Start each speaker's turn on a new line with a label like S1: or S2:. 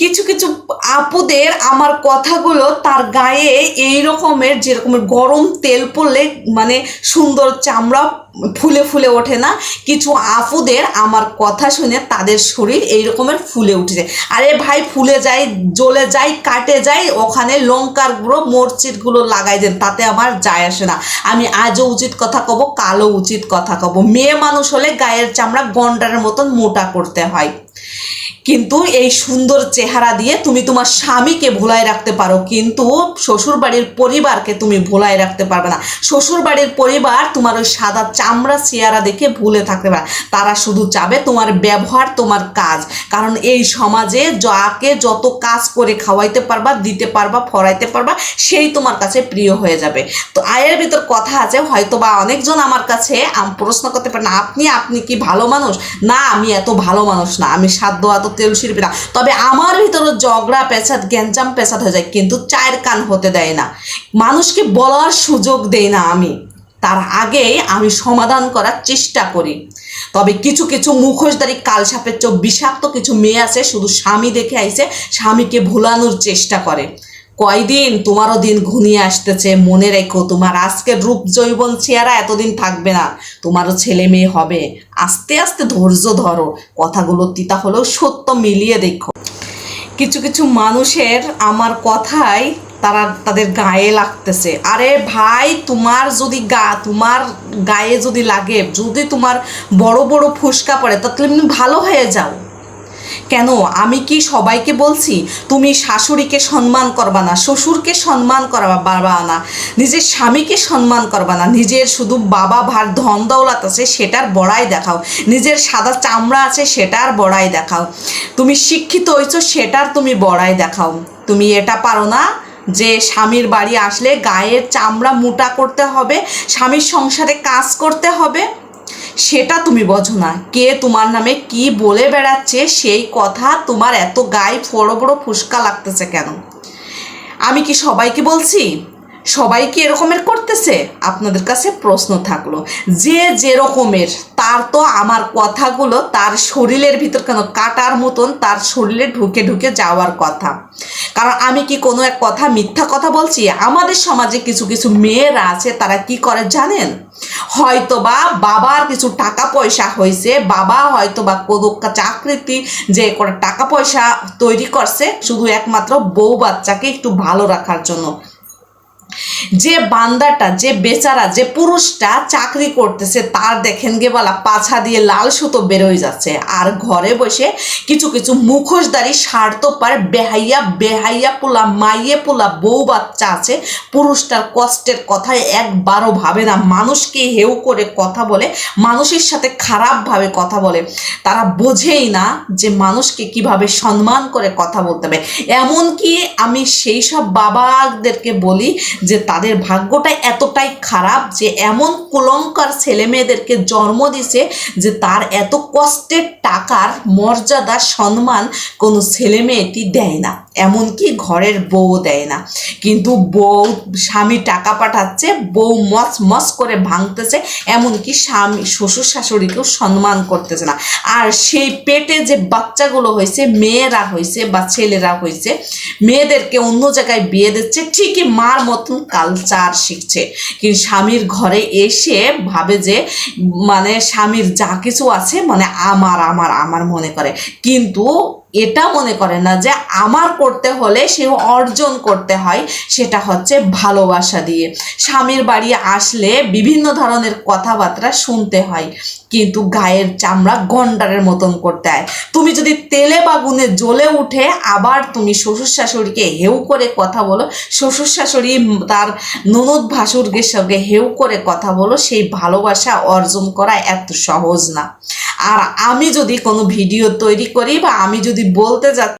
S1: কিছু কিছু আপুদের আমার কথাগুলো তার গায়ে এই রকমের যেরকমের গরম তেল পড়লে মানে সুন্দর চামড়া ফুলে ফুলে ওঠে না, কিছু আপুদের আমার কথা শুনে তাদের শরীর এই রকমের ফুলে উঠেছে। আরে ভাই, ফুলে যায়, জ্বলে যায়, কাটে যায়, ওখানে লঙ্কার গুঁড়ো মরচিটগুলো লাগাই দেন, তাতে আমার যায় আসে না। আমি আজও উচিত কথা কব কালো উচিত কথা কব। মেয়ে মানুষ হলে গায়ের চামড়া গন্ডারের মতন মোটা করতে হয়। কিন্তু এই সুন্দর চেহারা দিয়ে তুমি তোমার স্বামীকে ভোলায় রাখতে পারো, কিন্তু শ্বশুর বাড়ির পরিবারকে তুমি ভোলায় রাখতে পারবে না। শ্বশুর বাড়ির পরিবার তোমার ওই সাদা চামড়া চেহারা দেখে ভুলে থাকতে পারে। তারা শুধু চাবে তোমার ব্যবহার, তোমার কাজ। কারণ এই সমাজে যাকে যত কাজ করে খাওয়াইতে পারবা, দিতে পারবা, ফরাইতে পারবা, সেই তোমার কাছে প্রিয় হয়ে যাবে। তো আয়ের ভিতর কথা আছে হয়তো বা অনেকজন আমার কাছে প্রশ্ন করতে পারেন আপনি আপনি কি ভালো মানুষ? না, আমি এত ভালো মানুষ না, আমি সাধ্য এত তেল না তবে আমার ভিতরে ঝগড়া পেছাদ গ্যাঞ্জাম পেঁচাদ হয়ে যায়, কিন্তু চায়ের কান হতে দেয় না। মানুষকে বলার সুযোগ দেই না আমি। তার আগেই আমি সমাধান করার চেষ্টা করি। তবে কিছু কিছু মুখোশধারী কালসাপের চোখ বিষাক্ত কিছু মেয়ে আছে, শুধু স্বামী দেখে আইছে স্বামীকে ভুলানোর চেষ্টা করে। কয়দিন তোমারও দিন ঘনিয়ে আসতেছে, মনে রেখো, তোমার আজকের রূপ জৈবন চেহারা এতদিন থাকবে না, তোমারও ছেলে মেয়ে হবে। আস্তে আস্তে ধৈর্য ধরো, কথাগুলো তিতা হলেও সত্য মিলিয়ে দেখো। কিছু কিছু মানুষের আমার কথাই তারা তাদের গায়ে লাগতেছে। আরে ভাই, তোমার যদি গা, তোমার গায়ে যদি লাগে, যদি তোমার বড় বড় ফুসকা পড়ে, তাহলে তুমি ভালো হয়ে যাও। কেন? আমি কি সবাইকে বলছি? তুমি শাশুড়িকে সম্মান করবা না, শ্বশুরকে সম্মান করবা পারবা না, নিজের স্বামীকে সম্মান করবা না, নিজের শুধু বাবা ভার ধন দৌলত আছে সেটার বড়াই দেখাও, নিজের সাদা চামড়া আছে সেটার বড়াই দেখাও, তুমি শিক্ষিত হয়েছ সেটার তুমি বড়াই দেখাও, তুমি এটা পারো না যে স্বামীর বাড়ি আসলে গায়ের চামড়া মোটা করতে হবে, স্বামীর সংসারে কাজ করতে হবে? সেটা তুমি বোঝো না। কে তোমার নামে কি বলে বেড়াচ্ছে, সেই কথা তোমার এত গায়ে বড় বড় ফুসকা লাগতেছে কেন? আমি কি সবাইকে বলছি? সবাই কি এরকমের করতেছে? আপনাদের কাছে প্রশ্ন থাকল। যে যেরকমের, তার তো আমার কথাগুলো তার শরীরের ভিতর কেন কাটার মতন তার শরীরে ঢুকে ঢুকে যাওয়ার কথা। কারণ আমি কি কোনো এক কথা মিথ্যা কথা বলছি? আমাদের সমাজে কিছু কিছু মেয়েরা আছে, তারা কি করে জানেন? হয়তো বা বাবার কিছু টাকা পয়সা হয়েছে, বাবা হয়তো বা কোনো চাকরিতে যে করে টাকা পয়সা তৈরি করছে, শুধু একমাত্র বউ বাচ্চাকে একটু ভালো রাখার জন্য। যে বান্দাটা, যে বেচারা, যে পুরুষটা চাকরি করতেছে, তার দেখেন গে বলা, পাছা দিয়ে লাল সুতো বেরোয় যাচ্ছে। আর ঘরে বসে কিছু কিছু মুখোশধারী স্বার্থপার বেহাইয়া বেহাইয়া পোলা, মাইয়ে পোলা বউ বাচ্চা আছে, পুরুষটার কষ্টের কথায় একবারও ভাবে না। মানুষকে হেউ করে কথা বলে, মানুষের সাথে খারাপভাবে কথা বলে। তারা বোঝেই না যে মানুষকে কীভাবে সম্মান করে কথা বলতে হবে। এমনকি আমি সেই সব বাবাদেরকে বলি যে তাদের ভাগ্যটা এতটাই খারাপ যে এমন কুলঙ্কার ছেলে মেয়েদেরকে জন্ম দিছে যে তার এত কষ্টের টাকার মর্যাদা, সম্মান কোনো ছেলে মেয়েটি দেয় না। এমনকি ঘরের বউ দেয় না। কিন্তু বউ স্বামী টাকা পাঠাচ্ছে, বউ মস মস করে ভাঙতেছে, এমনকি স্বামী শ্বশুর শাশুড়িকেও সম্মান করতেছে না। আর সেই পেটে যে বাচ্চাগুলো হয়েছে, মেয়েরা হয়েছে বা ছেলেরা হয়েছে, মেয়েদেরকে অন্য জায়গায় বিয়ে দিচ্ছে, ঠিকই মার মতন কালচার শিখছে। কিন্তু স্বামীর ঘরে এসে ভাবে যে মানে স্বামীর যা কিছু আছে মানে আমার আমার আমার মনে করে। কিন্তু এটা মনে করে না যে আমার করতে হলে সে অর্জন করতে হয়, সেটা হচ্ছে ভালোবাসা দিয়ে। স্বামীর বাড়ি আসলে বিভিন্ন ধরনের কথাবার্তা শুনতে হয়, কিন্তু গায়ের চামড়া গন্ডারের মতন করতে হয়। তুমি যদি তেলে বাগুনে জ্বলে উঠে আবার তুমি শ্বশুর শাশুড়িকে হেউ করে কথা বলো শ্বশুর শাশুড়ি তার ননদ ভাসুরদের সঙ্গে হেউ করে কথা বলো, সেই ভালোবাসা অর্জন করা এত সহজ না। আর আমি যদি কোনো ভিডিও তৈরি করি বা আমি যদি বলতে যা